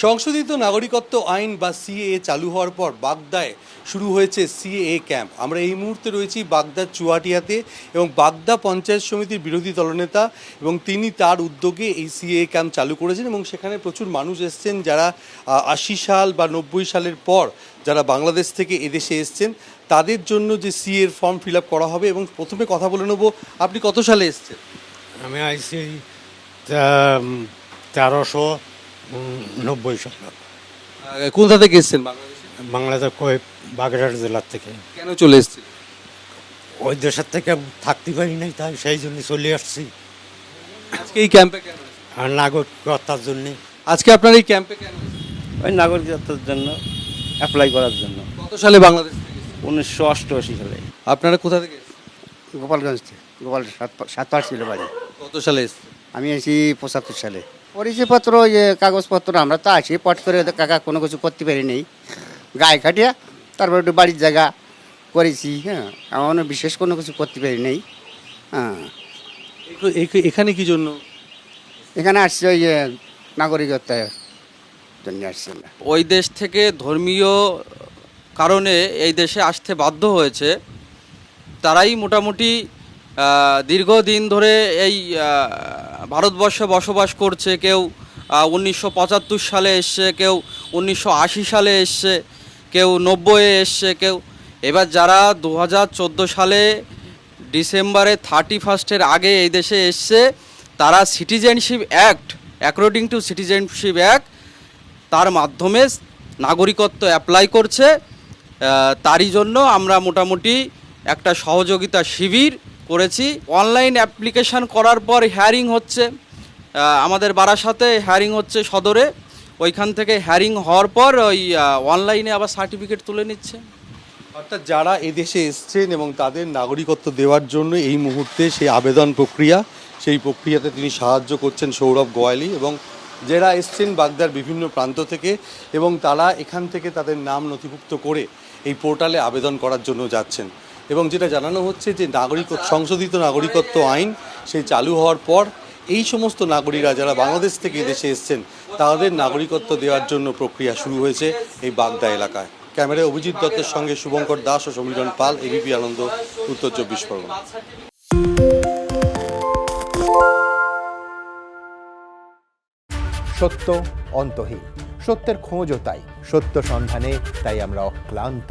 সংশোধিত নাগরিকত্ব আইন বা সিএএ চালু হওয়ার পর বাগদায় শুরু হয়েছে সিএএ ক্যাম্প। আমরা এই মুহূর্তে রয়েছি বাগদার চুয়াটিয়াতে এবং বাগদা পঞ্চায়েত সমিতির বিরোধী দলনেতা এবং তিনি তার উদ্যোগে এই সিএএ ক্যাম্প চালু করেছেন এবং সেখানে প্রচুর মানুষ এসছেন যারা আশি সাল বা নব্বই সালের পর যারা বাংলাদেশ থেকে এদেশে এসছেন, তাদের জন্য যে সিএর ফর্ম ফিল আপ করা হবে এবং প্রথমে কথা বলে নেব, আপনি কত সালে এসছেন? আমি আইছি তে- তেরোশো নব্বই সাল কোথা থেকে এসছেন বাংলাদেশে? বাংলাদেশ কই বাগেরহাট জেলার থেকে। কেন চলে এসছেন? ওই দেশের থেকে থাকতে পারি নাই তাই সেই জন্য চলে আসছি। আজকে এই ক্যাম্পে কেন আর নাগরিকতার জন্যে। আজকে আপনার এই ক্যাম্পে কেন ওই নাগরিকত্বের জন্য অ্যাপ্লাই করার জন্য। কত সালে বাংলাদেশ উনিশশো অষ্টআশি সালে। আপনারা কোথা থেকে গোপালগঞ্জ থেকে। গোপাল সাতপাড় ছিল বাড়ি। কত সালে আমি এসি পঁচাত্তর সালে। পরিচয়পত্র যে কাগজপত্র আমরা তো আছি পট করে ওদের কাকা কোনো কিছু করতে পারি নেই। গায়ে কাটিয়া তারপর একটু বাড়ির জায়গা করেছি হ্যাঁ এমন বিশেষ কোনো কিছু করতে পারি নেই হ্যাঁ। এখ- এখ- এখানে কি জন্য? এখানে আসছে ওই যে নাগরিকত্বের জন্য আসছি আমরা। ওই দেশ থেকে ধর্মীয় কারণে এই দেশে আসতে বাধ্য হয়েছে। তারাই মোটামুটি দীর্ঘদিন ধরে এই ভারতবর্ষে বসবাস করছে কেউ উনিশশো পঁচাত্তর সালে এসছে, কেউ উনিশশো আশি সালে এসছে, কেউ নব্বইয়ে এসছে, কেউ, এবার যারা দু হাজার চোদ্দ সালে ডিসেম্বরে থার্টি ফার্স্টের আগে এই দেশে এসছে, তারা citizenship act, according to citizenship act, তার মাধ্যমে নাগরিকত্ব অ্যাপ্লাই করছে তারই জন্য আমরা মোটামুটি একটা সহযোগিতা শিবির করেছি। অনলাইন অ্যাপ্লিকেশান করার পর হ্যারিং হচ্ছে আমাদের বারাসাতে হ্যারিং হচ্ছে সদরে। ওইখান থেকে হ্যারিং হওয়ার পর ওই অনলাইনে আবার সার্টিফিকেট তুলে নিচ্ছে। অর্থাৎ যারা এদেশে এসছেন এবং তাদের নাগরিকত্ব দেওয়ার জন্য এই মুহূর্তে সেই আবেদন প্রক্রিয়া, সেই প্রক্রিয়াতে তিনি সাহায্য করছেন সৌরভ গোয়ালি এবং যারা এসছেন বাগদার বিভিন্ন প্রান্ত থেকে এবং তারা এখান থেকে তাদের নাম নথিভুক্ত করে এই পোর্টালে আবেদন করার জন্য যাচ্ছেন। এবং যেটা জানানো হচ্ছে যে নাগরিক সংশোধিত নাগরিকত্ব আইন, সেই চালু হওয়ার পর এই সমস্ত নাগরিকরা যারা বাংলাদেশ থেকে এদেশে এসছেন, তাদের নাগরিকত্ব দেওয়ার জন্য প্রক্রিয়া শুরু হয়েছে এই বাগদা এলাকায়। ক্যামেরায় অভিজিৎ দত্তের সঙ্গে শুভঙ্কর দাস ও সমীরণ পাল এবিপি আনন্দ, উত্তর চব্বিশ পরগনা। সত্য অন্তহীন। সত্যের খোঁজও তাই। সত্য সন্ধানে তাই আমরা অক্লান্ত